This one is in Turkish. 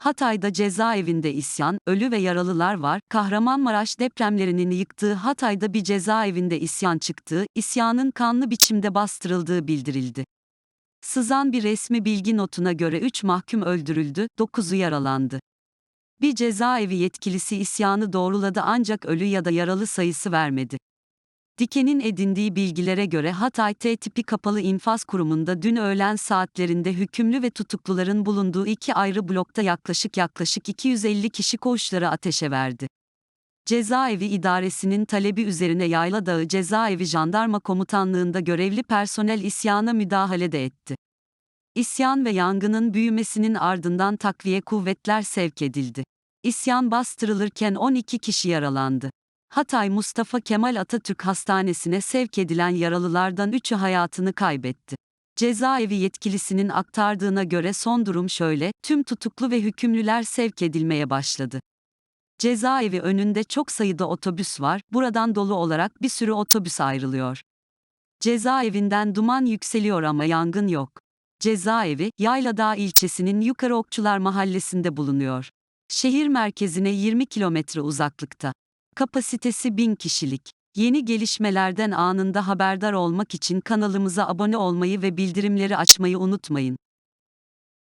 Hatay'da cezaevinde isyan, ölü ve yaralılar var. Kahramanmaraş depremlerinin yıktığı Hatay'da bir cezaevinde isyan çıktığı, isyanın kanlı biçimde bastırıldığı bildirildi. Sızan bir resmi bilgi notuna göre 3 mahkum öldürüldü, 9'u yaralandı. Bir cezaevi yetkilisi isyanı doğruladı ancak ölü ya da yaralı sayısı vermedi. Diken'in edindiği bilgilere göre Hatay T tipi kapalı infaz kurumunda dün öğlen saatlerinde hükümlü ve tutukluların bulunduğu iki ayrı blokta yaklaşık yaklaşık 250 kişi koğuşları ateşe verdi. Cezaevi idaresinin talebi üzerine Yayladağ Cezaevi Jandarma Komutanlığında görevli personel isyana müdahale de etti. İsyan ve yangının büyümesinin ardından takviye kuvvetler sevk edildi. İsyan bastırılırken 12 kişi yaralandı. Hatay Mustafa Kemal Atatürk Hastanesi'ne sevk edilen yaralılardan 3'ü hayatını kaybetti. Cezaevi yetkilisinin aktardığına göre son durum şöyle, tüm tutuklu ve hükümlüler sevk edilmeye başladı. Cezaevi önünde çok sayıda otobüs var, buradan dolu olarak bir sürü otobüs ayrılıyor. Cezaevinden duman yükseliyor ama yangın yok. Cezaevi, Yayladağ ilçesinin Yukarı Okçular Mahallesi'nde bulunuyor. Şehir merkezine 20 kilometre uzaklıkta. Kapasitesi 1000 kişilik. Yeni gelişmelerden anında haberdar olmak için kanalımıza abone olmayı ve bildirimleri açmayı unutmayın.